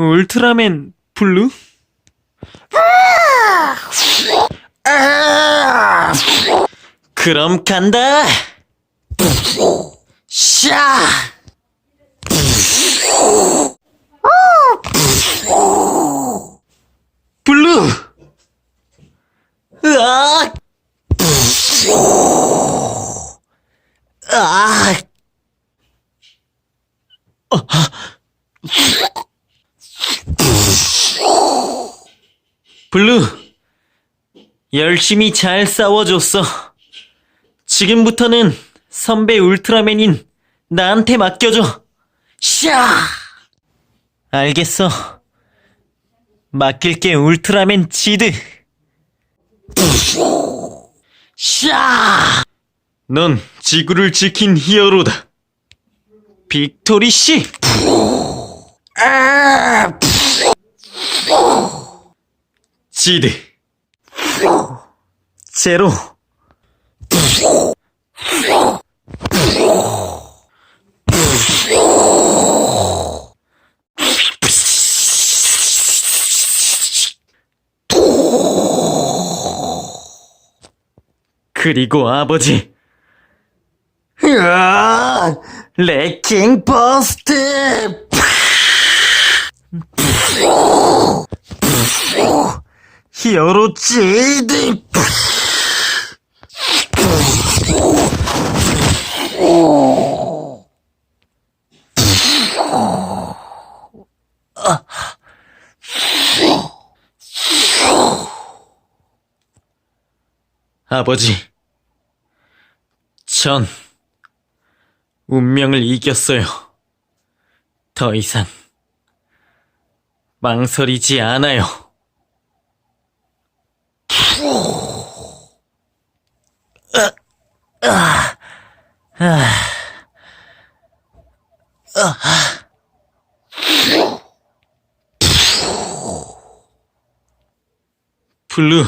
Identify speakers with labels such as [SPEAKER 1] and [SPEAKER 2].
[SPEAKER 1] 울트라맨 블루? 그럼 간다. 샤. 블루. 으악. 아. 블루, 열심히 잘 싸워줬어. 지금부터는 선배 울트라맨인 나한테 맡겨줘. 샤! 알겠어. 맡길게 울트라맨 지드. 샤! 넌 지구를 지킨 히어로다. 빅토리 씨. 아! 지드. 제로. 그리고 아버지. 레킹 버스트! 히어로 지드! 아버지, 전 운명을 이겼어요. 더 이상 망설이지 않아요. 블루.